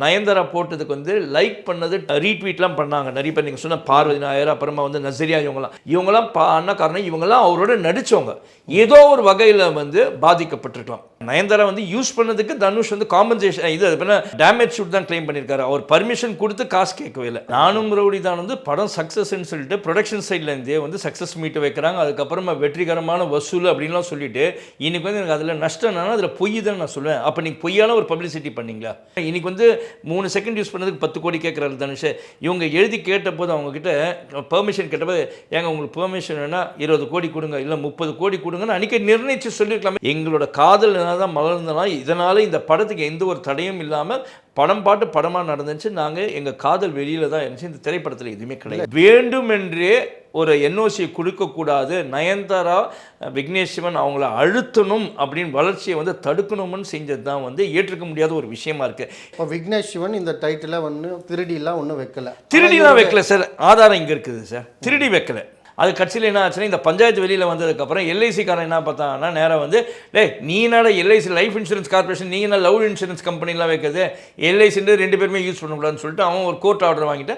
நயன்தாரா போட்டதுக்கு வந்து லைக் பண்ணது ரீட்வீட்லாம் பண்ணாங்க. நிறைய பேர் நீங்கள் சொன்ன பார்வதி நாயர் அப்புறமா வந்து நசரியா இவங்கலாம் இவங்கலாம் பண்ண காரணம் இவங்கலாம் அவரோட நடித்தவங்க ஏதோ ஒரு வகையில் வந்து பாதிக்கப்பட்டிருக்கலாம். நயன்தாரா வந்து யூஸ் பண்ணதுக்கு தனுஷ் வந்து காம்பன்சேஷன் இது பண்ண டேமேஜ் ஷூட் தான் க்ளைம் பண்ணியிருக்காரு அவர் பர்மிஷன் கொடுத்து காசு கேட்கவே இல்லை. நானும் ரவுடி தான் வந்து படம் சக்ஸஸ்ன்னு சொல்லிட்டு ப்ரொடக்ஷன் சைட்லேருந்தே வந்து சக்ஸஸ் மீட் வைக்கிறாங்க. அதுக்கப்புறமா வெற்றிகரமான வசூல் அப்படின்லாம் சொல்லிட்டு இன்னைக்கு வந்து எனக்கு அதில் நஷ்டம் என்னன்னா அதில் பொய் தான் நான் சொல்லுவேன். அப்போ நீங்கள் பொய்யான ஒரு பப்ளிசிட்டி பண்ணீங்களா? இன்னைக்கு வந்து மூணு செகண்ட் யூஸ் பண்ணதுக்கு பத்து கோடி கேட்குறாரு தனுஷ். இவங்க எழுதி கேட்டபோது அவங்கக்கிட்ட பெர்மிஷன் கேட்டபோது ஏங்க உங்களுக்கு பெர்மிஷன் வேணால் இருபது கோடி கொடுங்க இல்லை முப்பது கோடி கொடுங்கன்னு அன்றைக்கி நிர்ணயித்து சொல்லியிருக்கலாமே. எங்களோட காதல் தான் மலர்ந்தனா இதனால் இந்த படத்துக்கு எந்த ஒரு தடையும் இல்லாமல் படம் பாட்டு படமாக நடந்துச்சு. நாங்கள் எங்கள் காதல் வெளியில் தான் இருந்துச்சு. இந்த திரைப்படத்தில் எதுவுமே கிடையாது. வேண்டுமென்றே ஒரு என்ஓசியை கொடுக்கக்கூடாது நயன்தாரா விக்னேஷ் சிவன் அவங்கள அழுத்தணும் அப்படின்னு வளர்ச்சியை வந்து தடுக்கணும்னு செஞ்சது தான் வந்து ஏற்றுக்க முடியாத ஒரு விஷயமா இருக்கு. இப்போ விக்னேஷ் சிவன் இந்த டைட்டில் வந்து திருடிலாம் ஒன்றும் வைக்கல. திருடிலாம் வைக்கல சார். ஆதாரம் இங்கே இருக்குது சார். திருடி வைக்கல. அது கட்சியில் என்ன ஆச்சுன்னா இந்த பஞ்சாயத்து வெளியில் வந்ததுக்கப்புறம் எல்ஐசிக்காரன் என்ன பார்த்தாங்கன்னா நேராக வந்து டேய் நீ என்னடா எல்ஐசி லைஃப் இன்சூரன்ஸ் கார்பரேஷன் நீ என்ன லவ் இன்சூரன்ஸ் கம்பெனிலாம் வைக்கிறது? எல்ஐசின்னு ரெண்டு பேருமே யூஸ் பண்ணக்கூடாதுன்னு சொல்லிட்டு அவன் ஒரு கோர்ட் ஆர்டர் வாங்கிட்டு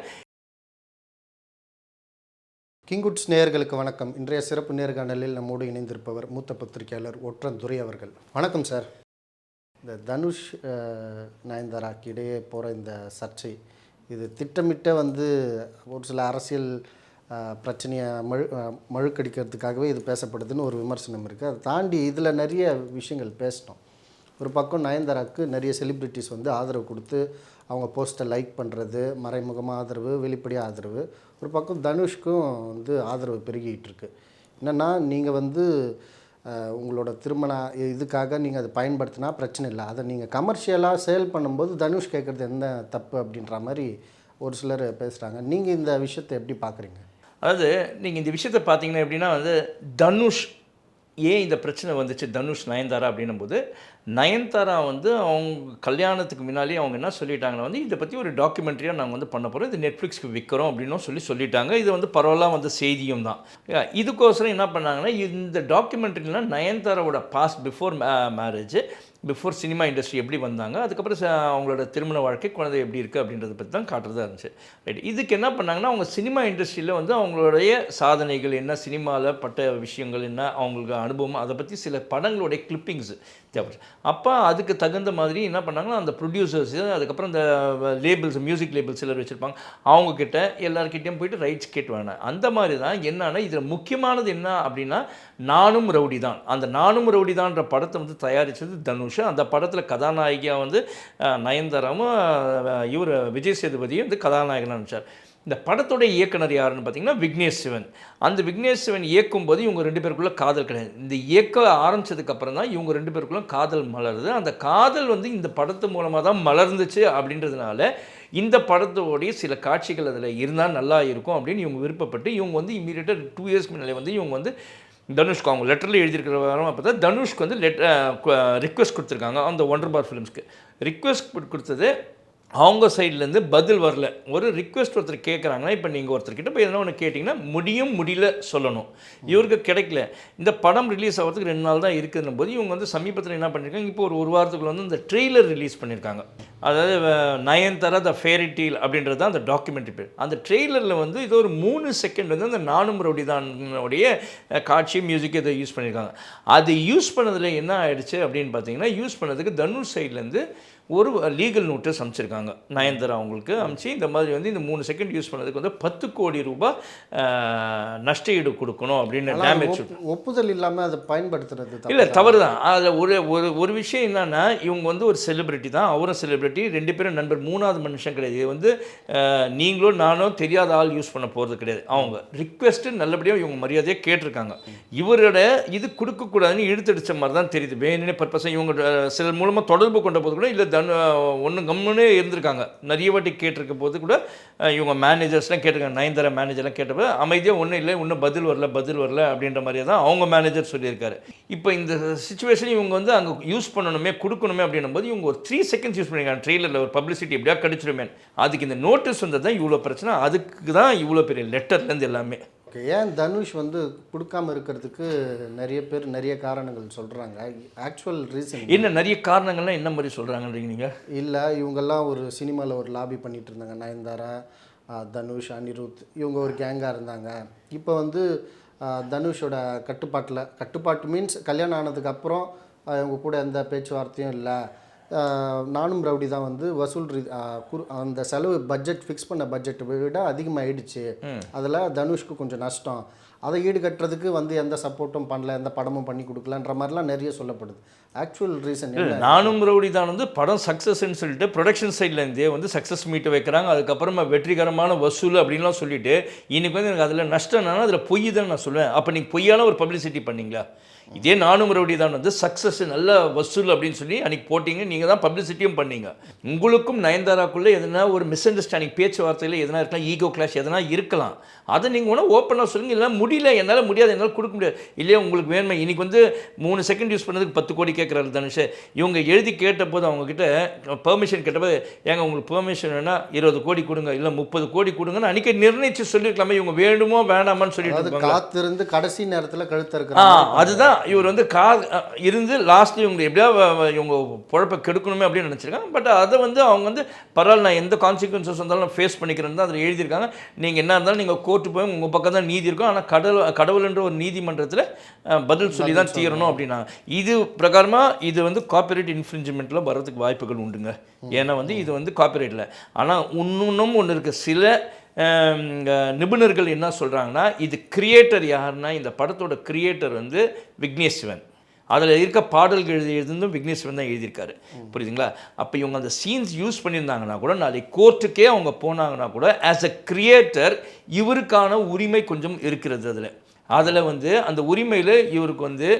கிங்குட்ஸ் நேயர்களுக்கு வணக்கம். இன்றைய சிறப்பு நேர்காணலில் நம்மோடு இணைந்திருப்பவர் மூத்த பத்திரிகையாளர் ஒற்றன் துரை அவர்கள். வணக்கம் சார். இந்த தனுஷ் நயன்தாராக்கு இடையே போகிற இந்த சர்ச்சை இது திட்டமிட்ட வந்து ஒரு சில அரசியல் பிரச்சனையை மழு மழுக்கடிக்கிறதுக்காகவே இது பேசப்படுதுன்னு ஒரு விமர்சனம் இருக்குது அதை தாண்டி இதில் நிறைய விஷயங்கள் பேசினோம். ஒரு பக்கம் நயன்தாராவுக்கு நிறைய செலிப்ரிட்டிஸ் வந்து ஆதரவு கொடுத்து அவங்க போஸ்ட்டை லைக் பண்ணுறது மறைமுகமாக ஆதரவு வெளிப்படையாக ஆதரவு. ஒரு பக்கம் தனுஷ்க்கும் வந்து ஆதரவு பெருகிட்டு இருக்கு. என்னென்னா நீங்கள் வந்து உங்களோட திருமண இதுக்காக நீங்கள் அதை பயன்படுத்தினா பிரச்சனை இல்லை. அதை நீங்கள் கமர்ஷியலாக சேல் பண்ணும்போது தனுஷ் கேட்குறது என்ன தப்பு அப்படின்ற மாதிரி ஒரு சிலர் பேசுகிறாங்க நீங்கள் இந்த விஷயத்தை எப்படி பார்க்குறீங்க அதாவது நீங்கள் இந்த விஷயத்தை பார்த்தீங்கன்னா எப்படின்னா வந்து தனுஷ் ஏன் இந்த பிரச்சனை வந்துச்சு? தனுஷ் நயன்தாரா அப்படின்னும் போது நயன்தாரா வந்து அவங்க கல்யாணத்துக்கு முன்னாலே அவங்க என்ன சொல்லிட்டாங்கன்னா வந்து இதை பற்றி ஒரு டாக்குமெண்ட்ரியாக நாங்கள் வந்து பண்ண போகிறோம் இது நெட்ஃப்ளிக்ஸ்க்கு விற்கிறோம் அப்படின்னும் சொல்லி சொல்லிட்டாங்க. இது வந்து பரவலாக வந்து செய்தியும் தான். இதுக்கோசரம் என்ன பண்ணாங்கன்னா இந்த டாக்குமெண்ட்ரிலாம் நயன்தாராவோட past before marriage before cinema industry எப்படி வந்தாங்க அதுக்கப்புறம் அவங்களோட திருமண வாழ்க்கை குழந்தை எப்படி இருக்குது அப்படின்றத பற்றி தான் காட்டுறதா இருந்துச்சு. ரைட் இதுக்கு என்ன பண்ணாங்கன்னா அவங்க சினிமா இண்டஸ்ட்ரியில் வந்து அவங்களுடைய சாதனைகள் என்ன சினிமாவில் பட்ட விஷயங்கள் என்ன அவங்களுக்கு அனுபவம் அதை பற்றி சில படங்களுடைய கிளிப்பிங்ஸ் தேவை அப்போ அதுக்கு தகுந்த மாதிரி என்ன பண்ணாங்கன்னா அந்த ப்ரொடியூசர்ஸ் அதுக்கப்புறம் இந்த லேபிள்ஸ் மியூசிக் லேபிள்ஸ் சிலர் வச்சுருப்பாங்க. அவங்கக்கிட்ட எல்லாருக்கிட்டேயும் போயிட்டு ரைட்ஸ் கேட்டு வேணாம் அந்த மாதிரி தான் என்னென்னா இதில் முக்கியமானது என்ன அப்படின்னா நானும் ரவுடி தான் அந்த நானும் ரவுடி தான்ற படத்தை வந்து தயாரித்தது தனுஷ். அந்த படத்தில் கதாநாயகியாக வந்து அஹ், நயன்தாராவும் இவர் விஜய் சேதுபதியும் வந்து கதாநாயகனாக நினச்சார் இந்த படத்தோடைய இயக்குனர் யாருன்னு பார்த்தீங்கன்னா விக்னேஷ் சிவன். அந்த விக்னேஷ் சிவன் இயக்கும் போது இவங்க ரெண்டு பேருக்குள்ள காதல் கிடையாது. இந்த இயக்க ஆரம்பித்ததுக்கப்புறம் தான் இவங்க ரெண்டு பேருக்குள்ள காதல் மலருது. அந்த காதல் வந்து இந்த படத்து மூலமாக தான் மலர்ந்துச்சு அப்படின்றதுனால இந்த படத்தோடைய சில காட்சிகள் அதில் இருந்தால் நல்லா இருக்கும் அப்படின்னு இவங்க விருப்பப்பட்டு இவங்க வந்து இம்மீடியட்டாக டூ இயர்ஸ் முன்னாலே வந்து இவங்க வந்து தனுஷ்க்கு அவங்க லெட்டரில் எழுதியிருக்கிற வாரம் பார்த்தா தனுஷ்க்கு வந்து லெட் ரிக்வெஸ்ட் கொடுத்துருக்காங்க அந்த ஒண்டர் பார் ஃபிலிம்ஸ்க்கு ரிக்வெஸ்ட் கொடுத்தது அவங்க சைட்லேருந்து பதில் வரல. ஒரு ரிக்வெஸ்ட் ஒருத்தர் கேட்குறாங்கன்னா இப்போ நீங்கள் ஒருத்தர்கிட்ட போய் எதனா ஒன்று கேட்டிங்கன்னா முடியும் முடியல சொல்லணும். இவருக்கு கிடைக்கல. இந்த படம் ரிலீஸ் ஆகிறதுக்கு ரெண்டு நாள் தான் இருக்குதுன்னும் போது இவங்க வந்து சமீபத்தில் என்ன பண்ணியிருக்காங்க இப்போ ஒரு ஒரு வாரத்துக்குள்ள வந்து இந்த ட்ரெய்லர் ரிலீஸ் பண்ணியிருக்காங்க அதாவது Nayanthara Nayanthara the fairy tale அப்படின்றது தான் அந்த டாக்குமெண்ட்ரி பேர். அந்த ட்ரெய்லரில் வந்து இது ஒரு மூணு செகண்ட் வந்து அந்த நானும் ரவுடிதானுடைய உடைய காட்சி மியூசிக் இதை யூஸ் பண்ணியிருக்காங்க அது யூஸ் பண்ணதில் என்ன ஆயிடுச்சு அப்படின்னு பார்த்தீங்கன்னா யூஸ் பண்ணதுக்கு தனுஷ் சைட்லேருந்து ஒரு லீகல் நோட்டீஸ் அமைச்சிருக்காங்க நயன்தாரா அவங்களுக்கு அமைச்சு இந்த மாதிரி வந்து இந்த மூணு செகண்ட் யூஸ் பண்ணதுக்கு வந்து பத்து கோடி ரூபாய் அஹ், நஷ்ட ஈடு கொடுக்கணும் அப்படின்னு டேமேஜ் ஒப்பு- ஒப்புதல் இல்லாமல் அதை பயன்படுத்துறது. இல்லை தவறு தான் அதில் ஒரு ஒரு ஒரு விஷயம் என்னன்னா இவங்க வந்து ஒரு செலிபிரிட்டி தான். அவரும் செலிபிரிட்டி ரெண்டு பேரும் நண்பர் மூணாவது மனுஷன் கிடையாது. இது வந்து நீங்களும் நானும் தெரியாத ஆள் யூஸ் பண்ண போகிறது கிடையாது. அவங்க ரிக்வெஸ்ட்டு நல்லபடியாக இவங்க மரியாதையாக கேட்டிருக்காங்க. இவரோட இது கொடுக்கக்கூடாதுன்னு இழுத்தடிச்ச மாதிரி தான் தெரியுது. வேணுனே பர்பஸாக இவங்க சிலர் மூலமாக தொடர்பு கொண்ட போது கூட இல்லை தன் ஒன்று கம்முன்னே இருந்திருக்காங்க. நிறைய வாட்டி கேட்டிருக்க போது கூட இவங்க மேனேஜர்ஸ்லாம் கேட்டிருக்காங்க. நயன்தாரா மேனேஜர்லாம் கேட்டபோது அமைதியாக ஒன்றும் இல்லை இன்னும் பதில் வரல பதில் வரல அப்படின்ற மாதிரியே தான் அவங்க மேனேஜர் சொல்லியிருக்காரு. இப்போ இந்த சுச்சுவேஷன் இவங்க வந்து அங்கே யூஸ் பண்ணணுமே கொடுக்கணுமே அப்படின்னும் போது இவங்க ஒரு த்ரீ செகண்ட்ஸ் யூஸ் பண்ணிருக்காங்க. ட்ரெயிலரில் ஒரு பப்ளிசிட்டி எப்படியா கிடைச்சிருமே அதுக்கு இந்த நோட்டீஸ் வந்தது தான் இவ்வளோ பிரச்சனை. அதுக்கு தான் இவ்வளோ பெரிய லெட்டர்லேருந்து எல்லாமே. ஓகே. ஏன் தனுஷ் வந்து கொடுக்காம இருக்கிறதுக்கு நிறைய பேர் நிறைய காரணங்கள் சொல்கிறாங்க ஆக்சுவல் ரீசன் என்ன? நிறைய காரணங்கள்லாம் என்ன மாதிரி சொல்கிறாங்கன்றீங்க நீங்கள் இல்லை இவங்கெல்லாம் ஒரு சினிமாவில் ஒரு லாபி பண்ணிட்டு இருந்தாங்க. நயன்தாரா தனுஷ் அனிருத். இவங்க ஒரு கேங்காக இருந்தாங்க. இப்போ வந்து தனுஷோட கட்டுப்பாட்டில் கட்டுப்பாட்டு மீன்ஸ் கல்யாணம் ஆனதுக்கு அப்புறம் ஆ, இவங்க கூட எந்த பேச்சுவார்த்தையும் இல்லை. நானும் ரவுடி தான் வந்து வசூல் அந்த செலவு பட்ஜெட் ஃபிக்ஸ் பண்ண பட்ஜெட்டை விட அதிகமாகிடுச்சு அதில் தனுஷ்க்கு கொஞ்சம் நஷ்டம். அதை ஈடுகட்டுறதுக்கு வந்து எந்த சப்போர்ட்டும் பண்ணல எந்த படமும் பண்ணி கொடுக்கலன்ற மாதிரிலாம் நிறைய சொல்லப்படுது. ஆக்சுவல் ரீசன் நானும் ரவுடி தான் வந்து படம் சக்ஸஸ்ன்னு சொல்லிட்டு ப்ரொடக்ஷன் சைட்லேருந்தே வந்து சக்ஸஸ் மீட்டை வைக்கிறாங்க. அதுக்கப்புறமா வெற்றிகரமான வசூல் அப்படின்லாம் சொல்லிட்டு இன்னைக்கு வந்து எனக்கு அதில் நஷ்டம்னா அதில் பொய் தான் நான் சொல்லுவேன். அப்போ நீங்கள் பொய்யான ஒரு பப்ளிசிட்டி பண்ணீங்களா? இதே நானும் ரவுடி தான் வந்து சக்ஸஸ் நல்ல வசூல் அப்படின்னு சொல்லி அன்றைக்கி போட்டிங்க. நீங்கள் தான் பப்ளிசிட்டியும் பண்ணீங்க. உங்களுக்கும் நயன்தாராக்குள்ளே எதனா ஒரு மிஸ் அண்டர்ஸ்டாண்டிங் பேச்சுவார்த்தையில் எதனா இருக்கலாம் ஈகோ கிளாஷ் எதனா இருக்கலாம். அதை நீங்கள் ஒன்றும் ஓப்பனாக சொல்லுங்கள் இல்லை முடியல என்னால் முடியாது என்னால் கொடுக்க முடியாது. இல்லையா உங்களுக்கு வேணுமே. இன்னைக்கு வந்து மூணு செகண்ட் யூஸ் பண்ணதுக்கு பத்து கோடி கேட்குறாரு தனுஷ். இவங்க எழுதி கேட்டபோது அவங்கக்கிட்ட பெர்மிஷன் கேட்டபோது ஏங்க உங்களுக்கு பெர்மிஷன் வேணா இருபது கோடி கொடுங்க இல்லை முப்பது கோடி கொடுங்கன்னு அன்றைக்கி நிர்ணயிச்சு சொல்லியிருக்கலாமே. இவங்க வேணுமோ வேணாமான்னு சொல்லிட்டு. காத்திருந்து கடைசி நேரத்தில் கழுத்த ஆ இருக்கிற அதுதான் இவர் வந்து கா இருந்து லாஸ்ட் இவங்க எப்படியா இவங்க பொழப்பை கெடுக்கணுமே அப்படின்னு நினச்சிருக்காங்க. பட் அதை வந்து அவங்க வந்து பரவாயில்ல நான் எந்த கான்சிக்வன்சஸ் வந்தாலும் நான் ஃபேஸ் பண்ணிக்கிறேன்னு தான் அதில் எழுதியிருக்காங்க. நீங்கள் என்ன இருந்தாலும் நீங்கள் கோர்ட்டு போய் உங்கள் பக்கம் தான் நீதி இருக்கும். ஆனால் கடவுள் கடவுள்ன்ற ஒரு நீதிமன்றத்தில் பதில் சொல்லி தான் தீரணும் அப்படின்னா இது பிரகாரமாக இது வந்து காப்பிரைட் இன்ஃப்ரிஞ்ச்மெண்ட்டில் வர்றதுக்கு வாய்ப்புகள் உண்டுங்க. ஏன்னா வந்து இது வந்து காப்பிரைட்டில் ஆனால் இன்னும் ஒன்று இருக்குது சில நிபுணர்கள் என்ன சொல்கிறாங்கன்னா இது கிரியேட்டர் யாருன்னா இந்த படத்தோட கிரியேட்டர் வந்து விக்னேஷ் சிவன் அதில் இருக்க பாடல்கள் எழுதியதும் விக்னேஷ் சிவன் தான் எழுதியிருக்காரு. புரியுதுங்களா? அப்போ இவங்க அந்த சீன்ஸ் யூஸ் பண்ணியிருந்தாங்கன்னா கூட நாளைக்கு கோர்ட்டுக்கே அவங்க போனாங்கன்னா கூட ஆஸ் அ கிரியேட்டர் இவருக்கான உரிமை கொஞ்சம் இருக்கிறது அதில். அதில் வந்து அந்த உரிமையில் இவருக்கு வந்து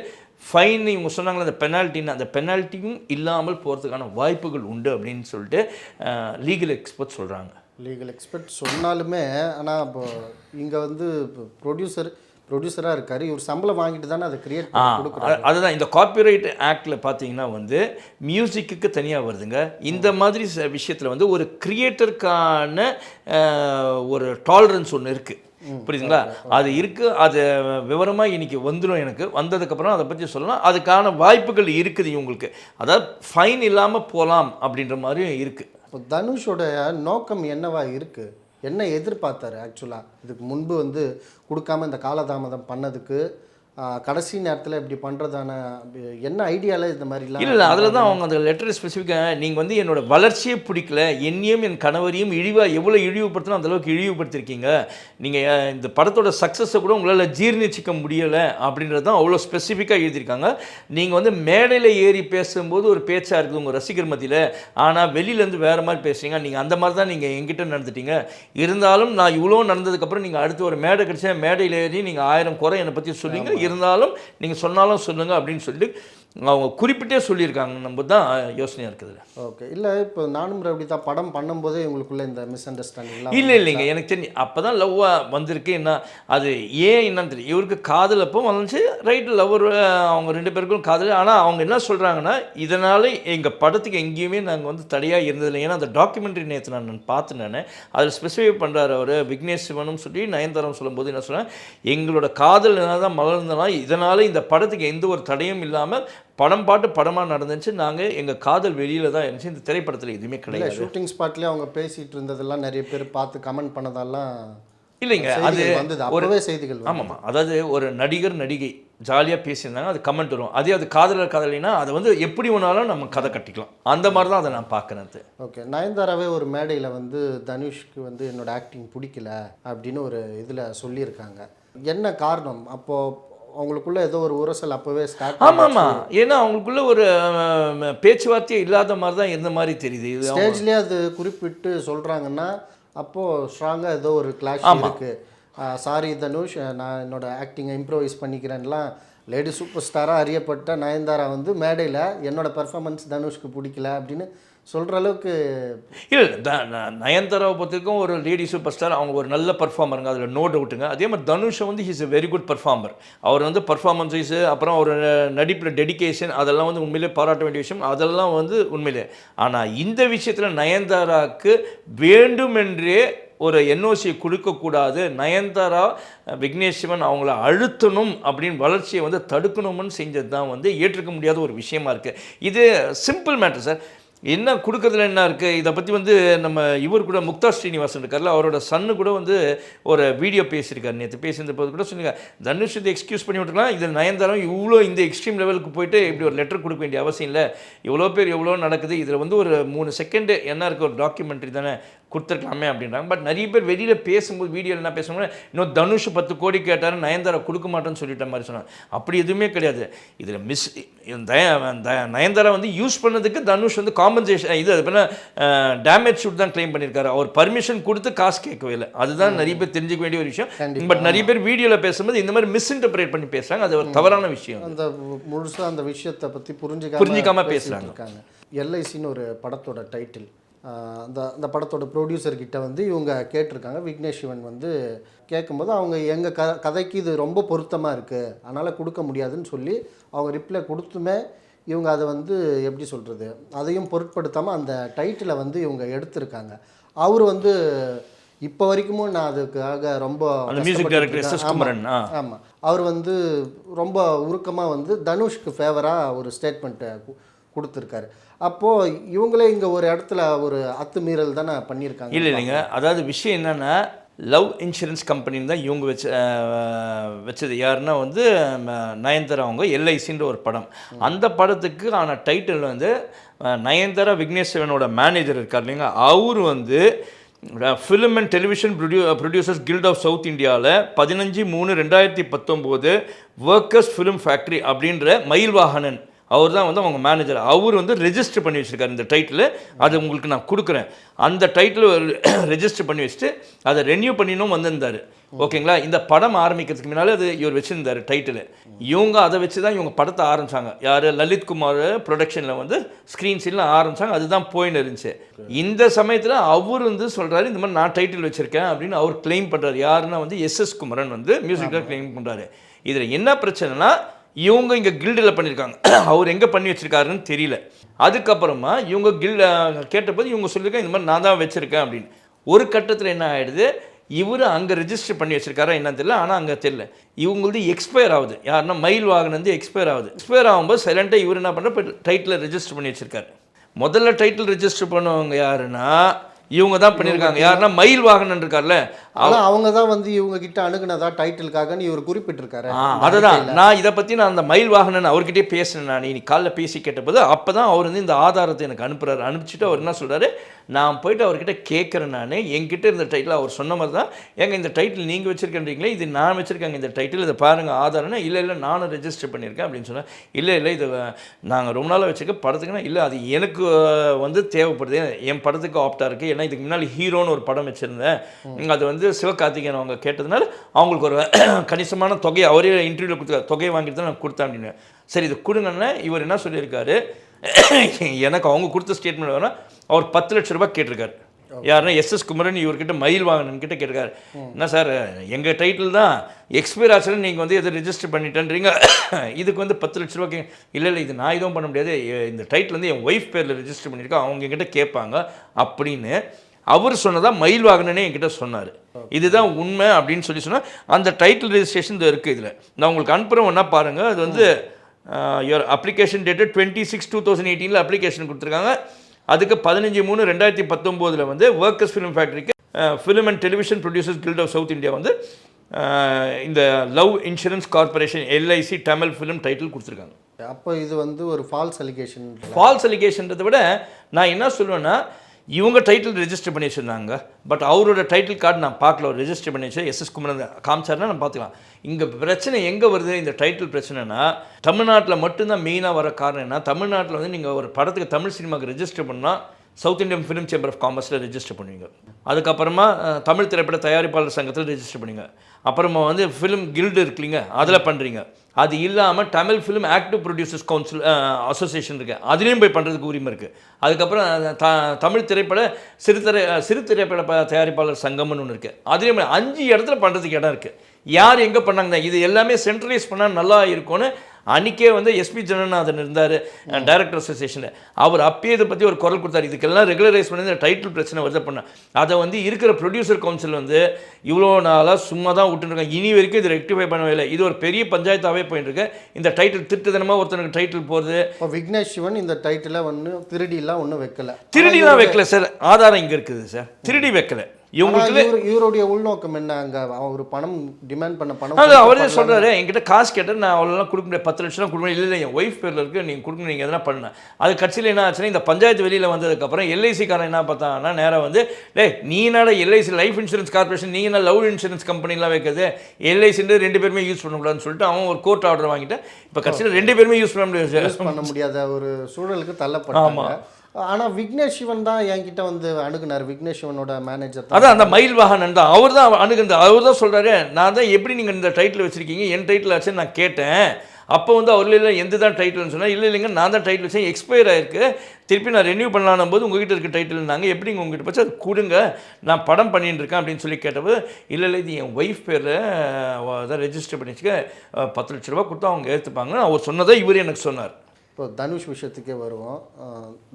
ஃபைன் இவங்க சொன்னாங்களே அந்த பெனால்ட்டின்னு அந்த பெனால்ட்டியும் இல்லாமல் போகிறதுக்கான வாய்ப்புகள் உண்டு அப்படின்னு சொல்லிட்டு லீகல் எக்ஸ்பர்ட் சொல்கிறாங்க லீகல் எக்ஸ்பர்ட் சொன்னாலுமே ஆனால் இப்போ இங்கே வந்து ப்ரொடியூசர் ப்ரொடியூசராக இருக்கார். இவர் சம்பளம் வாங்கிட்டு தானே அதை கிரியேட் கொடுக்குறாரு. அதுதான். இந்த காப்பிரைட் ஆக்டில் பார்த்தீங்கன்னா வந்து மியூசிக்கு தனியாக வருதுங்க. இந்த மாதிரி விஷயத்தில் வந்து ஒரு கிரியேட்டருக்கான ஒரு டாலரன்ஸ் ஒன்று இருக்குது புரியுதுங்களா? அது இருக்குது அது விவரமாக இன்னைக்கு வந்துடும் எனக்கு. வந்ததுக்கப்புறம் அதை பற்றி சொல்லலாம். அதுக்கான வாய்ப்புகள் இருக்குது இவங்களுக்கு. அதாவது ஃபைன் இல்லாமல் போகலாம் அப்படின்ற மாதிரியும் இருக்குது இப்போ தனுஷோட நோக்கம் என்னவா இருக்குது என்ன எதிர்பார்த்தாரு ஆக்சுவலாக இதுக்கு முன்பு வந்து கொடுக்காம இந்த காலதாமதம் பண்ணதுக்கு கடைசி நேரத்தில் இப்படி பண்ணுறதான என்ன ஐடியாவில் இந்த மாதிரிலாம் இல்லை இல்லை அதில் தான் அவங்க அந்த லெட்டர் ஸ்பெசிஃபிக்காக நீங்கள் வந்து என்னோட வளர்ச்சியே பிடிக்கல என்னையும் என் கணவரையும் இழிவாக எவ்வளோ இழிவுபடுத்தணும் அந்த அளவுக்கு இழிவுபடுத்திருக்கீங்க. நீங்கள் இந்த படத்தோட சக்ஸஸை கூட உங்களால் ஜீர்ணிச்சிக்க முடியலை அப்படின்றது தான் அவ்வளோ ஸ்பெசிஃபிக்காக எழுதியிருக்காங்க. நீங்கள் வந்து மேடையில் ஏறி பேசும்போது ஒரு பேச்சாக இருக்குது உங்கள் ரசிகர் மத்தியில். ஆனால் வெளியிலேருந்து வேறு மாதிரி பேசுறீங்க. நீங்கள் அந்த மாதிரி தான் நீங்கள் எங்கிட்ட நடந்துட்டீங்க. இருந்தாலும் நான் இவ்வளோ நடந்ததுக்கப்புறம் நீங்கள் அடுத்து ஒரு மேடை கிடைச்சா மேடையில் ஏறி நீங்கள் ஆயிரம் குறை என்னை பற்றி சொல்லுங்க இருந்தாலும் நீங்கள் சொன்னாலும் சொல்லுங்கள் அப்படின்னு சொல்லிட்டு அவங்க குறிப்பிட்டே சொல்லியிருக்காங்க நம்ம தான் யோசனையாக இருக்குது ஓகே. இல்லை இப்போ நானும் அப்படி தான் படம் பண்ணும்போதே இவங்களுக்குள்ள இந்த மிஸ் அண்டர்ஸ்டாண்டிங்லாம் இல்லை இல்லைங்க எனக்கு தெரிஞ்சு அப்போ தான் லவ்வாக வந்திருக்கு. என்ன அது ஏன் என்னன்னு தெரியும் இவருக்கு காதல் அப்போ வந்துச்சு. ரைட்டு லவ்வர் அவங்க ரெண்டு பேருக்கும் காதல். ஆனால் அவங்க என்ன சொல்கிறாங்கன்னா இதனால் எங்கள் படத்துக்கு எங்கேயுமே நாங்கள் வந்து தடையாக இருந்ததில்லை. ஏன்னா அந்த டாக்குமெண்ட்ரி நேற்று நான் பார்த்தேன் நான் அதில் ஸ்பெசிஃபை பண்ணுறாரு அவர் விக்னேஷ் சிவனும் சொல்லி நயன்தாரம் சொல்லும்போது என்ன சொன்னேன் எங்களோட காதல் என்ன தான் மலர்ந்தனா இதனால் இந்த படத்துக்கு எந்த ஒரு தடையும் இல்லாமல் படம் பாட்டு படமாக நடந்துச்சு. நாங்கள் எங்கள் காதல் வெளியில் தான் இருந்துச்சு. இந்த திரைப்படத்தில் எதுவுமே கிடையாது. ஷூட்டிங் ஸ்பாட்லேயே அவங்க பேசிகிட்டு இருந்ததெல்லாம் நிறைய பேர் பார்த்து கமெண்ட் பண்ணதெல்லாம் இல்லைங்க அது அப்போவே செய்திகள். ஆமாம்மா அதாவது ஒரு நடிகர் நடிகை ஜாலியாக பேசியிருந்தாங்க அது கமெண்ட் வரும். அதே அது காதலர் காதலினா அதை வந்து எப்படி வேணாலும் நம்ம கதை கட்டிக்கலாம். அந்த மாதிரி தான் அதை நான் பார்க்குறேன் அது ஓகே. நயன்தாராவே ஒரு மேடையில் வந்து தனுஷ்க்கு வந்து என்னோட ஆக்டிங் பிடிக்கல அப்படின்னு ஒரு இதில் சொல்லியிருக்காங்க. என்ன காரணம்? அப்போது அவங்களுக்குள்ள ஏதோ ஒரு உரசல் அப்போவே ஸ்டார்ட் ஆமாம்மா ஏன்னா அவங்களுக்குள்ள ஒரு பேச்சுவார்த்தையே இல்லாத மாதிரி தான் இருந்த மாதிரி தெரியுது. இது ஸ்டேஜ்லேயே அது குறிப்பிட்டு சொல்கிறாங்கன்னா அப்போது ஸ்ட்ராங்காக ஏதோ ஒரு கிளாஷ் இருக்குது சாரி தனுஷ் நான் என்னோட ஆக்டிங்கை இம்ப்ரோவைஸ் பண்ணிக்கிறேன்லாம். லேடி சூப்பர் ஸ்டாராக அறியப்பட்ட நயன்தாரா வந்து மேடையில் என்னோட பெர்ஃபார்மன்ஸ் தனுஷ்க்கு பிடிக்கல அப்படின்னு சொல்கிற அளவுக்கு இல்லை நயன்தாராவை பொறுத்தவரைக்கும் ஒரு லேடி சூப்பர் ஸ்டார் அவங்க ஒரு நல்ல பர்ஃபார்மருங்க அதில் நோ டவுட்டுங்க அதே மாதிரி தனுஷை வந்து he's a very good performer அவர் வந்து பர்ஃபார்மன்ஸஸ் அப்புறம் அவர் நடிப்பில் டெடிகேஷன் அதெல்லாம் வந்து உண்மையிலே பாராட்ட வேண்டிய விஷயம். அதெல்லாம் வந்து உண்மையிலே. ஆனால் இந்த விஷயத்தில் நயன்தாராவுக்கு வேண்டுமென்றே ஒரு என்ஓசியை கொடுக்கக்கூடாது. நயன்தாரா விக்னேஷ் சிவன் அவங்கள அழுத்தணும் அப்படின்னு வளர்ச்சியை வந்து தடுக்கணும்னு செஞ்சது தான் வந்து ஏற்றுக்க முடியாத ஒரு விஷயமா இருக்குது இது சிம்பிள் மேட்டர் சார் என்ன கொடுக்கறதுல என்ன இருக்குது இதை பற்றி வந்து நம்ம இவர் கூட முக்தா ஸ்ரீனிவாசன் இருக்கார்ல அவரோட சன்னு கூட வந்து ஒரு வீடியோ பேசியிருக்காரு. நேற்று பேசியிருந்த போது கூட சொன்னீங்க தனுஷ் இதை எக்ஸ்கியூஸ் பண்ணி விட்டுருக்கலாம். இதில் நயன்தாரம் இவ்வளோ இந்த எக்ஸ்ட்ரீம் லெவலுக்கு போயிட்டு இப்படி ஒரு லெட்டர் கொடுக்க வேண்டிய அவசியம் இல்லை. இவ்வளோ பேர் எவ்வளோ நடக்குது. இதில் வந்து ஒரு மூணு செகண்டு என்ன இருக்குது ஒரு டாக்குமெண்ட்ரி தானே. கொடுத்துருக்கலாமே அப்படின்றாங்க. பட் நிறைய பேர் வெளியில் பேசும்போது வீடியோவில் என்ன பேசுவாங்க இன்னும் தனுஷ் பத்து கோடி கேட்டார் நயன்தாரா கொடுக்க மாட்டேன்னு சொல்லிட்ட மாதிரி சொன்னாங்க. அப்படி எதுவுமே கிடையாது. இதில் மிஸ் நயன்தாரா வந்து யூஸ் பண்ணதுக்கு தனுஷ் வந்து காம்பன்சேஷன் இது அது டேமேஜ் ஷூட் தான் க்ளைம் பண்ணியிருக்காரு அவர் பர்மிஷன் கொடுத்து காசு கேட்கவே இல்லை. அதுதான் நிறைய பேர் தெரிஞ்சுக்க வேண்டிய ஒரு விஷயம். பட் நிறைய பேர் வீடியோவில் பேசும்போது இந்த மாதிரி மிஸ்இன்டர்பிரேட் பண்ணி பேசுகிறாங்க அது ஒரு தவறான விஷயம். அந்த முழுசாக அந்த விஷயத்தை பற்றி புரிஞ்சுக்காம புரிஞ்சுக்காம பேசிட்டு பேசுறாங்க. இருக்காங்க. எல்ஐசின்னு ஒரு படத்தோட டைட்டில் அந்த அந்த படத்தோட ப்ரொடியூசர் கிட்ட வந்து இவங்க கேட்டிருக்காங்க. விக்னேஷ் சிவன் வந்து கேட்கும்போது அவங்க எங்கள் க கதைக்கு இது ரொம்ப பொருத்தமாக இருக்குது அதனால் கொடுக்க முடியாதுன்னு சொல்லி அவங்க ரிப்ளை கொடுத்துமே இவங்க அதை வந்து எப்படி சொல்கிறது அதையும் பொருட்படுத்தாமல் அந்த டைட்டிலை வந்து இவங்க எடுத்திருக்காங்க. அவர் வந்து இப்போ வரைக்கும் நான் அதுக்காக ரொம்ப அந்த மியூசிக் டைரக்டர் எஸ் எஸ் கஷ்டப்பட்டுட்டு குமரன் ஆ. இருக்கேன். ஆமாம் அவர் வந்து ரொம்ப உருக்கமாக வந்து தனுஷ்க்கு ஃபேவராக ஒரு ஸ்டேட்மெண்ட்டை கொடுத்துருக்காரு. அப்போது இவங்களே இங்கே ஒரு இடத்துல ஒரு அத்துமீறல் தானே பண்ணியிருக்காங்க? இல்லை இல்லைங்க. அதாவது விஷயம் என்னன்னா லவ் இன்சூரன்ஸ் கம்பெனின்னு தான் இவங்க வச்ச வச்சது. யாருன்னா வந்து நயன்தாரா அவங்க எல்ஐசின்ற ஒரு படம். அந்த படத்துக்கு ஆன டைட்டில் வந்து நயன்தாரா விக்னேஸ்வரனோட மேனேஜர் இருக்கார் இல்லைங்க. அவர் வந்து film and television produce producers guild of south இந்தியாவில் பதினஞ்சு மூணு ரெண்டாயிரத்தி பத்தொம்போது ஒர்க்கர்ஸ் ஃபிலிம் ஃபேக்ட்ரி அப்படின்ற மயில் வாகனன் அவர் தான் வந்து அவங்க மேனேஜர் அவர் வந்து ரெஜிஸ்டர் பண்ணி வச்சிருக்காரு இந்த டைட்டில் அது உங்களுக்கு நான் கொடுக்குறேன். அந்த டைட்டில் ரெஜிஸ்டர் பண்ணி வச்சுட்டு அதை ரெனியூ பண்ணினும் வந்திருந்தார். ஓகேங்களா? இந்த படம் ஆரம்பிக்கிறதுக்கு முன்னாலே அது இவர் வச்சுருந்தார் டைட்டில் இவங்க அதை வச்சு தான் இவங்க படத்தை ஆரம்பிச்சாங்க. யார்? லலித் குமார் ப்ரொடக்ஷனில் வந்து ஸ்க்ரீன் சீனில் ஆரம்பிச்சாங்க. அதுதான் போயின்னு இருந்துச்சு. இந்த சமயத்தில் அவர் வந்து சொல்கிறாரு இந்த மாதிரி நான் டைட்டில் வச்சுருக்கேன் அப்படின்னு அவர் கிளைம் பண்ணுறாரு யாருன்னா வந்து எஸ்எஸ் குமரன் வந்து மியூசிக்கில் கிளைம் பண்ணுறாரு இதில் என்ன பிரச்சனைனா இவங்க இங்கே கில்டில் பண்ணியிருக்காங்க அவர் எங்கே பண்ணி வச்சிருக்காருன்னு தெரியல. அதுக்கப்புறமா இவங்க கில் கேட்டபோது இவங்க சொல்லியிருக்காங்க இந்த மாதிரி நான் தான் வச்சுருக்கேன் அப்படின்னு. ஒரு கட்டத்தில் என்ன ஆகிடுது இவர் அங்கே ரெஜிஸ்டர் பண்ணி வச்சிருக்காரா என்னன்னு தெரியல ஆனால் அங்கே தெரியல. இவங்களது எக்ஸ்பயர் ஆகுது. யாருன்னா மயில் வாகனம் வந்து எக்ஸ்பயர் ஆகுது. எக்ஸ்பயர் ஆகும்போது சைலண்ட்டாக இவர் என்ன பண்ணுற இப்போ டைட்டில் ரெஜிஸ்டர் பண்ணி வச்சிருக்காரு. முதல்ல டைட்டில் ரெஜிஸ்டர் பண்ணவங்க யாருன்னா இவங்க தான் பண்ணியிருக்காங்க யாருன்னா மயில் வாகனன் இருக்கார்ல ஆனால் அவங்க தான் வந்து இவங்க கிட்ட அணுகுனதா டைட்டிலுக்காகன்னு இவர் குறிப்பிட்டிருக்காரு. அதுதான். நான் இதை பற்றி நான் அந்த மயில் வாகனன் அவர்கிட்டயே பேசினேன் நான். இன்னைக்கு காலைல பேசி கேட்டபோது அப்போ தான் அவர் வந்து இந்த ஆதாரத்தை எனக்கு அனுப்புறாரு. அனுப்பிச்சிட்டு அவர் என்ன சொல்றாரு? நான் போயிட்டு அவர்கிட்ட கேட்குறேன் நான். என்கிட்ட இருந்த டைட்டில் அவர் சொன்ன மாதிரி தான். ஏங்க இந்த டைட்டில் நீங்கள் வச்சிருக்கீங்களே இது நான் வச்சிருக்கேங்க இந்த டைட்டில் இதை பாருங்கள் ஆதாரம்னா இல்லை இல்லை நானும் ரெஜிஸ்டர் பண்ணியிருக்கேன் அப்படின்னு சொன்னேன் இல்லை இல்லை இது நாங்கள் ரொம்ப நாளாக வச்சுக்க படத்துக்குன்னா இல்லை அது எனக்கு வந்து தேவைப்படுது. என் படத்துக்கு ஆப்டாக இருக்குது ஏன்னா இதுக்கு முன்னாடி ஹீரோன்னு ஒரு படம் வச்சுருந்தேன். அது வந்து சிவகார்த்திகேயன் அவங்க கேட்டதுனால அவங்களுக்கு ஒரு கணிசமான தொகையை அவரே இன்டர்வியூவில் கொடுத்தாரு தொகையை வாங்கிட்டு தான் நான் கொடுத்தேன் அப்படின்னு. சரி இது கொடுங்கன்னா இவர் என்ன சொல்லியிருக்காரு? எனக்கு அவங்க கொடுத்த ஸ்டேட்மெண்ட் வேணா அவர் பத்து லட்ச ரூபாய் கேட்டிருக்காரு. யாருன்னா எஸ்எஸ் குமரன் இவர்கிட்ட மயில் வாங்கணும் கிட்ட கேட்டிருக்காரு. என்ன சார் எங்கள் டைட்டில் தான் எக்ஸ்பயர் ஆச்சுன்னு நீங்கள் வந்து எதை ரெஜிஸ்டர் பண்ணிட்டேன்றீங்க? இதுக்கு வந்து பத்து லட்ச ரூபாய்க்கு இல்லை இல்லை இது நான் எதுவும் பண்ண முடியாது. இந்த டைட்டில் வந்து என் ஒய்ஃப் பேரில் ரெஜிஸ்டர் பண்ணியிருக்கேன் அவங்க என்கிட்ட கேட்பாங்க அப்படின்னு. அவர் சொன்னதா மயில் வாகனனே என்கிட்ட சொன்னார். இதுதான் உண்மை அப்படின்னு சொல்லி சொன்னால் அந்த டைட்டில் ரெஜிஸ்ட்ரேஷன் இருக்குது இதில். நான் உங்களுக்கு அனுப்புகிறேன் ஒன்றா பாருங்கள் அது வந்து your application date twenty six two thousand எயிட்டீனில் அப்ளிகேஷன் கொடுத்துருக்காங்க. அதுக்கு பதினஞ்சு மூணு ரெண்டாயிரத்தி பத்தொம்போதில் வந்து ஒர்க்கர்ஸ் ஃபிலிம் ஃபேக்ட்ரிக்கு film and television producers guild of south India வந்து இந்த love insurance corporation LIC Tamil film title கொடுத்துருக்காங்க. அப்போ இது வந்து ஒரு ஃபால்ஸ் அலிகேஷன் ஃபால்ஸ் அலிகேஷன்றதை விட நான் என்ன சொல்லுவேன்னா இவங்க டைட்டில் ரெஜிஸ்டர் பண்ணி வச்சுருந்தாங்க. பட் அவரோட டைட்டில் கார்டு நான் பார்க்கல. அவர் ரெஜிஸ்டர் பண்ணி வச்சு எஸ்எஸ் குமரன் காமிச்சாருன்னா நான் பார்த்துக்கலாம். இங்கே பிரச்சனை எங்கே வருது? இந்த டைட்டில் பிரச்சனைனா தமிழ்நாட்டில் மட்டும்தான் மெயினாக வர காரணம் என்ன? தமிழ்நாட்டில் வந்து நீங்கள் ஒரு படத்துக்கு தமிழ் சினிமாவுக்கு ரெஜிஸ்டர் பண்ணால் south Indian film chamber of காமர்ஸில் register பண்ணுவீங்க. அதுக்கப்புறமா தமிழ் திரைப்பட தயாரிப்பாளர் சங்கத்தில் ரெஜிஸ்டர் பண்ணுங்க. அப்புறமா வந்து ஃபிலிம் கில்டு இருக்குல்லைங்க அதில் பண்ணுறீங்க அது இல்லாமல் Tamil film active producers council association இருக்குது அதுலேயும் போய் பண்ணுறதுக்கு உரிமை இருக்குது அதுக்கப்புறம் த தமிழ் திரைப்பட சிறுத்திரை சிறு திரைப்பட ப- தயாரிப்பாளர் சங்கம்னு ஒன்று இருக்குது அதுலேயும் அஞ்சு இடத்துல பண்ணுறதுக்கு இடம் இருக்குது யார் எங்கே பண்ணாங்க இது எல்லாமே சென்ட்ரலைஸ் பண்ணால் நல்லா இருக்கும்னு அன்றைக்கே வந்து எஸ்பி ஜனநாதன் இருந்தார் டைரக்டர் அசோசியேஷனில் அவர் அப்பயே இதை பற்றி ஒரு குரல் கொடுத்தாரு. இதுக்கெல்லாம் ரெகுலரைஸ் பண்ணி இந்த டைட்டில் பிரச்சனை வருது பண்ண அதை வந்து இருக்கிற ப்ரொடியூசர் கவுன்சில் வந்து இவ்வளோ நாளாக சும்மா தான் விட்டுருக்காங்க இனி வரைக்கும் இது ரெக்டிஃபை பண்ணவே இல்லை. இது ஒரு பெரிய பஞ்சாயத்தாகவே போயிட்டு இருக்கு இந்த டைட்டில் திருட்டுத்தனமாக ஒருத்தனுக்கு டைட்டில் போகிறது இப்போ விக்னேஷ் சிவன் இந்த டைட்டிலை ஒன்று திருடிலாம் ஒன்றும் வைக்கல. திருடிலாம் வைக்கல சார் ஆதாரம் இங்கே இருக்குது சார் திருடி வைக்கல. இவங்களுக்கு இவருடைய உள்நோக்கம் என்ன? அங்க அவர் பணம் டிமாண்ட் பண்ண பணம் அது அவரே. சொல்றாரு என்கிட்ட காசு கேட்டால் நான் அவ்வளோலாம் கொடுக்க முடியாது. பத்து லட்சம் கொடுக்க முடியாது. இல்லை என் ஒய்ஃப் பேரில் இருக்கு நீங்கள் கொடுங்க நீங்கள் எதனா பண்ண அது கட்சியில் என்ன ஆச்சுன்னா இந்த பஞ்சாயத்து வெளியில் வந்ததுக்கப்புறம் எல்ஐசிக்காரன் என்ன பார்த்தாங்கன்னா நேராக வந்து டேய் நீ என்னடா எல்ஐசி லைஃப் இன்சூரன்ஸ் கார்பரேஷன் நீங்கள் என்ன லவ் இன்சூரன்ஸ் கம்பெனிலாம் வைக்கிறது? எல்ஐசின்னு ரெண்டு பேருமே யூஸ் பண்ணக்கூடாதுன்னு சொல்லிட்டு அவன் ஒரு கோர்ட் ஆர்டர் வாங்கிட்டு இப்போ கட்சியில் ரெண்டு பேருமே யூஸ் பண்ண முடியாது. பண்ண முடியாத ஒரு சூழலுக்கு தள்ளப்பட்டாங்க. ஆனால் விக்னேஷ் சிவன் தான் என்கிட்ட வந்து அணுகுனார். விக்னேஷ் சிவனோட மேனேஜர் அதான் அந்த மயில் வாகனன் தான். அவர் தான் அணுகுந்த அவர் தான் சொல்கிறாரு நான் தான் எப்படி நீங்கள் இந்த டைட்டில் வச்சுருக்கீங்க? என் டைட்டில் ஆச்சுன்னு நான் கேட்டேன். அப்போ வந்து அவர் இல்லை எந்த தான் டைட்டில்னு சொன்னால் இல்லை இல்லைங்க நான் தான் டைட்டில் வச்சேன். எக்ஸ்பயர் ஆயிருக்கு. திருப்பி நான் ரெனியூ பண்ணலான போது உங்ககிட்ட இருக்க டைட்டில் நாங்கள் எப்படிங்க உங்ககிட்ட போச்சு? அது கொடுங்க. நான் படம் பண்ணிட்டு இருக்கேன் அப்படின்னு சொல்லி கேட்டபோது இல்லை இல்லை இது என் ஒய்ஃப் பேரில் அதை ரெஜிஸ்டர் பண்ணி வச்சுக்க பத்து லட்ச ரூபா கொடுத்தா அவங்க ஏற்றுப்பாங்க அவர் சொன்னதை இவர் எனக்கு சொன்னார். இப்போ தனுஷ் விஷயத்துக்கே வருவோம்.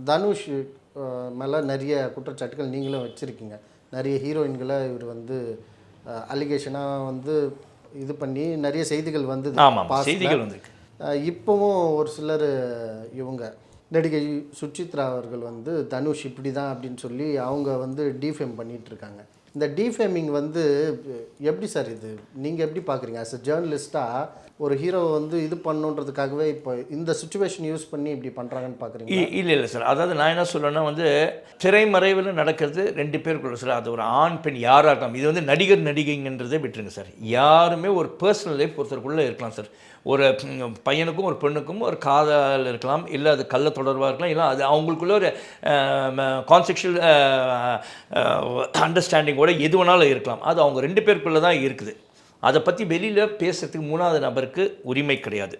தனுஷ் மேல நிறைய குற்றச்சாட்டுகள் நீங்களும் வச்சிருக்கீங்க. நிறைய ஹீரோயின்களை இவர் வந்து அலிகேஷனாக வந்து இது பண்ணி நிறைய செய்திகள் வந்து செய்திகள் வந்திருக்கு. இப்போவும் ஒரு சிலர் இவங்க நடிகை சுசித்ரா அவர்கள் வந்து தனுஷ் இப்படி தான் அப்படின்னு சொல்லி அவங்க வந்து டிஃபேம் பண்ணிட்டு இருக்காங்க. இந்த டிஃபேமிங் வந்து எப்படி சார் இது? நீங்கள் எப்படி பார்க்குறீங்க as அ ஜேர்னலிஸ்ட்டாக ஒரு ஹீரோவை வந்து இது பண்ணுன்றதுக்காகவே இப்போ இந்த சுச்சுவேஷன் யூஸ் பண்ணி இப்படி பண்ணுறாங்கன்னு பார்க்குறீங்க இல்லை இல்லை சார். அதாவது நான் என்ன சொல்லணும்னா வந்து திரைமறைவில் நடக்கிறது ரெண்டு பேருக்குள்ள சார். அது ஒரு ஆண் பெண் யாராக இருக்கலாம் இது வந்து நடிகர் நடிகைங்கன்றதே விட்டுருங்க சார். யாருமே ஒரு பர்சனல் லைஃப் ஒருத்தருக்குள்ளே இருக்கலாம் சார். ஒரு பையனுக்கும் ஒரு பெண்ணுக்கும் ஒரு காதல் இருக்கலாம் இல்லை அது கள்ள தொடர்பாக இருக்கலாம் இல்லை அது அவங்களுக்குள்ள ஒரு கான்செக்ஷுவல் அண்டர்ஸ்டாண்டிங்கோட எது வேணாலும் இருக்கலாம். அது அவங்க ரெண்டு பேருக்குள்ளே தான் இருக்குது. அதை பற்றி வெளியில் பேசுகிறதுக்கு மூணாவது நபருக்கு உரிமை கிடையாது.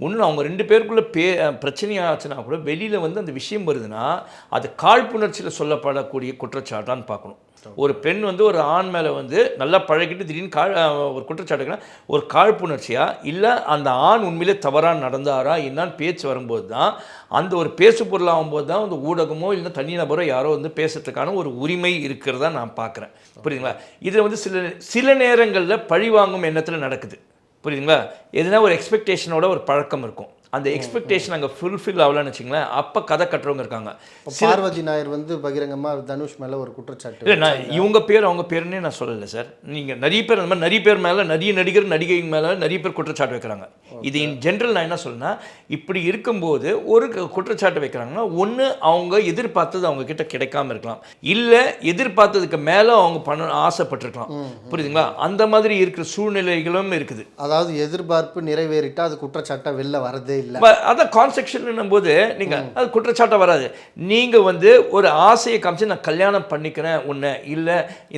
ஒன்று அவங்க ரெண்டு பேருக்குள்ள பே பிரச்சனையாச்சுன்னா கூட வெளியில் வந்து அந்த விஷயம் வருதுன்னா அது காழ்ப்புணர்ச்சியில் சொல்லப்படக்கூடிய குற்றச்சாட்டான்னு பார்க்கணும். ஒரு பெண் வந்து ஒரு ஆண் மேலே வந்து நல்லா பழகிட்டு திடீர்னு அஹ், ஒரு குற்றச்சாட்டுக்குன்னா ஒரு காழ்ப்புணர்ச்சியா இல்லை அந்த ஆண் உண்மையிலே தவறாக நடந்தாரா என்னான்னு பேச்சு வரும்போது தான் அந்த ஒரு பேசு பொருளாகும்போது தான் அந்த ஊடகமோ இல்லை தனிநபரோ யாரோ வந்து பேசுறதுக்கான ஒரு உரிமை இருக்கிறதா நான் பார்க்குறேன். புரியுதுங்களா? இதில் வந்து சில சில நேரங்களில் பழிவாங்கும் எண்ணத்தில் நடக்குது. புரியுதுங்களா? எதுனா ஒரு எக்ஸ்பெக்டேஷனோட ஒரு பழக்கம் இருக்கும். அந்த எக்ஸ்பெக்டேஷன் அங்கே ஃபுல்ஃபில் ஆகலன்னு வச்சுங்களேன் அப்போ கதை கட்டுறவங்க இருக்காங்க. பார்வதி நாயர் வந்து பகிரங்கமாக தனுஷ் மேலே ஒரு குற்றச்சாட்டு இல்லை நான் இவங்க பேர் அவங்க பேருன்னே நான் சொல்லலை சார். நீங்கள் நிறைய பேர் அந்த மாதிரி நிறைய பேர் மேலே நிறைய நடிகர் நடிகை மேலே நிறைய பேர் குற்றச்சாட்டு வைக்கிறாங்க. இது இன் ஜென்ரல் நான் என்ன சொல்றேன்னா இப்படி இருக்கும்போது ஒரு குற்றச்சாட்டு வைக்கிறாங்கன்னா ஒன்று அவங்க எதிர்பார்த்தது அவங்க கிட்ட கிடைக்காம இருக்கலாம். இல்லை எதிர்பார்த்ததுக்கு மேலே அவங்க பண்ண ஆசைப்பட்டிருக்கலாம். புரியுதுங்களா? அந்த மாதிரி இருக்கிற சூழ்நிலைகளும் இருக்குது. அதாவது எதிர்பார்ப்பு நிறைவேறிட்டா அது குற்றச்சாட்டா வெளில வரதே இல்லை. அதான் கான்செக்ஷன் போது நீங்க அது குற்றச்சாட்டை வராது. நீங்க வந்து ஒரு ஆசையை காமிச்சு நான் கல்யாணம் பண்ணிக்கிறேன் உன்னை இல்ல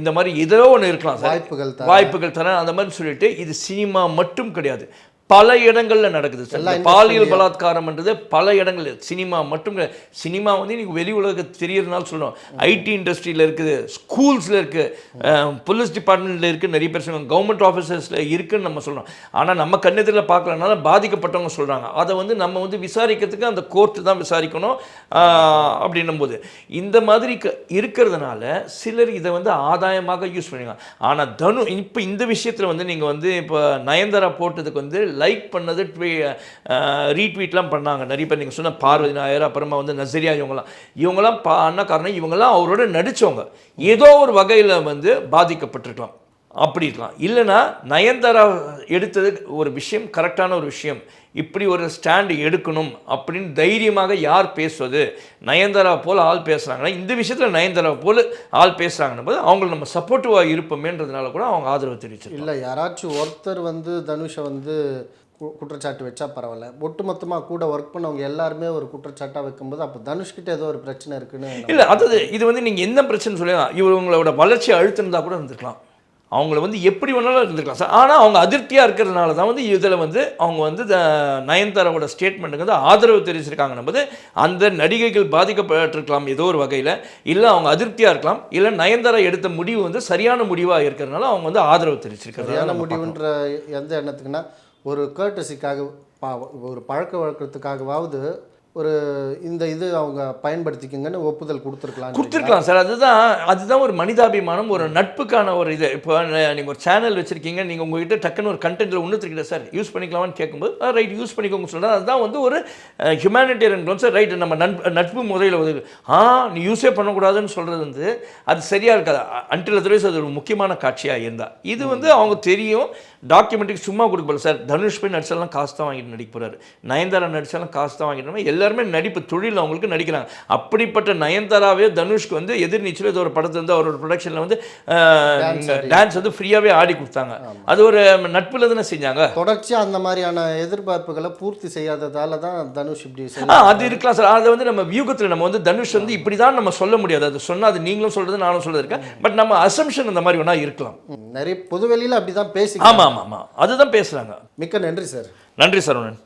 இந்த மாதிரி ஏதோ ஒன்று இருக்கலாம் சார். வாய்ப்புகள் வாய்ப்புகள் தரேன் அந்த மாதிரி சொல்லிட்டு இது சினிமா மட்டும் கிடையாது. பல இடங்கள்ல நடக்குது சார். பாலியல் பலாத்காரம்ன்றது பல இடங்கள் சினிமா மட்டும் சினிமா வந்து இன்னைக்கு வெளி உலகத்துக்கு தெரியறதுனால சொல்றோம். ஐடி இண்டஸ்ட்ரியில் இருக்குது ஸ்கூல்ஸில் இருக்குது போலீஸ் டிபார்ட்மெண்ட்டில் இருக்குது நிறைய பேர் சொல்லுவாங்க கவர்மெண்ட் ஆஃபீஸர்ஸில் இருக்குன்னு நம்ம சொல்றோம். ஆனால் நம்ம கண்ணெதிரில் பார்க்கலனால பாதிக்கப்பட்டவங்க சொல்கிறாங்க அதை வந்து நம்ம வந்து விசாரிக்கிறதுக்கு அந்த கோர்ட்டு தான் விசாரிக்கணும் ஆஹ், அப்படின்னும் போது இந்த மாதிரி க- இருக்கிறதுனால சிலர் இதை வந்து ஆதாயமாக யூஸ் பண்ணுவாங்க ஆனால் தனு இப்போ இந்த விஷயத்தில் வந்து நீங்கள் வந்து இப்போ நயன்தாரா போட்டதுக்கு வந்து லைக் பண்ணது ரீட்வீட்லாம் பண்ணாங்க. நிறைய பேர் நீங்கள் சொன்ன பார்வதி நாயர் அப்புறமா வந்து நசரியா இவங்கலாம் இவங்கெல்லாம் பா அண்ணா காரணம் இவங்கெல்லாம் அவரோட நடித்தவங்க ஏதோ ஒரு வகையில் வந்து பாதிக்கப்பட்டிருக்கலாம். அப்படி இருக்கலாம். இல்லைன்னா நயன்தாரா எடுத்தது ஒரு விஷயம் கரெக்டான ஒரு விஷயம். இப்படி ஒரு ஸ்டாண்டு எடுக்கணும் அப்படின்னு தைரியமாக யார் பேசுவது? நயன்தாரா போல் ஆள் பேசுகிறாங்கன்னா இந்த விஷயத்தில் நயன்தாரா போல் ஆள் பேசுகிறாங்கன்னு போது அவங்களுக்கு நம்ம சப்போர்ட்டிவாக இருப்போமேன்றதுனால கூட அவங்க ஆதரவு தெரிவிச்சிருக்காங்க. இல்லை யாராச்சும் ஒருத்தர் வந்து தனுஷை வந்து கு- குற்றச்சாட்டு வச்சா பரவாயில்ல. ஒட்டுமொத்தமாக கூட ஒர்க் பண்ணவங்க எல்லாருமே ஒரு குற்றச்சாட்டாக வைக்கும்போது அப்போ தனுஷ்கிட்ட ஏதோ ஒரு பிரச்சனை இருக்குன்னு இல்லை அதாவது இது வந்து நீங்கள் என்ன பிரச்சனை சொல்லலாம் இவங்களோட வளர்ச்சி அழுத்திருந்தா கூட இருந்திருக்கலாம். அவங்கள வந்து எப்படி வேணாலும் இருந்திருக்கலாம் சார் ஆனால் அவங்க அதிருப்தியாக இருக்கிறதுனால தான் வந்து இதில் வந்து அவங்க வந்து நயன்தாராவோட ஸ்டேட்மெண்ட்டுக்கு வந்து ஆதரவு தெரிவிச்சிருக்காங்கன்னும் போது அந்த நடிகைகள் பாதிக்கப்பட்டிருக்கலாம் ஏதோ ஒரு வகையில். இல்லை அவங்க அதிருப்தியாக இருக்கலாம். இல்லை நயன்தாரா எடுத்த முடிவு வந்து சரியான முடிவாக இருக்கிறதுனால அவங்க வந்து ஆதரவு தெரிவிச்சிருக்காங்க சரியான முடிவுன்ற எந்த எண்ணத்துக்குன்னா ஒரு கேர்டசிக்காக பா ஒரு பழக்க வழக்கத்துக்காகவாவது ஒரு இந்த இது அவங்க பயன்படுத்திக்கங்கன்னு ஒப்புதல் கொடுத்துருக்கலாம் கொடுத்துருக்கலாம் சார். அதுதான் அதுதான் ஒரு மனிதாபிமானம் ஒரு நட்புக்கான ஒரு இது. இப்போ நீங்கள் ஒரு சேனல் வச்சுருக்கீங்க நீங்கள் உங்ககிட்ட டக்குன்னு ஒரு கண்டென்ட்டில் ஒன்றுத்துக்கிட்ட சார். யூஸ் பண்ணிக்கலாமான்னு கேட்கும்போது ரைட் யூஸ் பண்ணிக்கோங்க சொல்கிறேன் அதுதான் வந்து ஒரு ஹியூமனிட்டேரியன் சார் ரைட் நம்ம நட்பு நட்பு முறையில் உதவி ஆ நீ யூஸே பண்ணக்கூடாதுன்னு சொல்கிறது வந்து அது சரியாக இருக்காது. அன்டில் அதர்வைஸ் அது ஒரு முக்கியமான காட்சியாக இருந்தா. இது வந்து அவங்க தெரியும். டாக்குமெண்ட்டுக்கு சும்மா கொடுக்கல சார் தனுஷ் போய் நடிச்சாலும் காசு தான் வாங்கிட்டு நடிக்க போகிறாரு நயன்தாரா நடிச்சாலும் காசு தான் வாங்கிட்டு எல்லாருமே நடிப்பு தொழில் அவங்களுக்கு நடிக்கிறாங்க. அப்படிப்பட்ட நயன்தாராவே தனுஷ்க்கு வந்து எதிர்நீச்சல் இது ஒரு படத்தை வந்து அவரோட ப்ரொடக்ஷனில் வந்து டான்ஸ் வந்து ஃப்ரீயாகவே ஆடி கொடுத்தாங்க. அது ஒரு நட்புல தானே செஞ்சாங்க. தொடர்ச்சியாக அந்த மாதிரியான எதிர்பார்ப்புகளை பூர்த்தி செய்யாததால தான் தனுஷ் இப்படி அது இருக்கலாம் சார். அதை வந்து நம்ம வியூகத்தில் நம்ம வந்து தனுஷ் வந்து இப்படி தான் நம்ம சொல்ல முடியாது. அது சொன்னால் அது நீங்களும் சொல்கிறது நானும் சொல்றது இருக்கேன் பட் நம்ம அசம்ஷன் அந்த மாதிரி வேணா இருக்கலாம். நிறைய பொதுவெளியில் அப்படி தான் பேசி ஆமாம் ஆமாம் ஆமாம். அதுதான் பேசுகிறாங்க மிக்க நன்றி சார். நன்றி சரவணன்.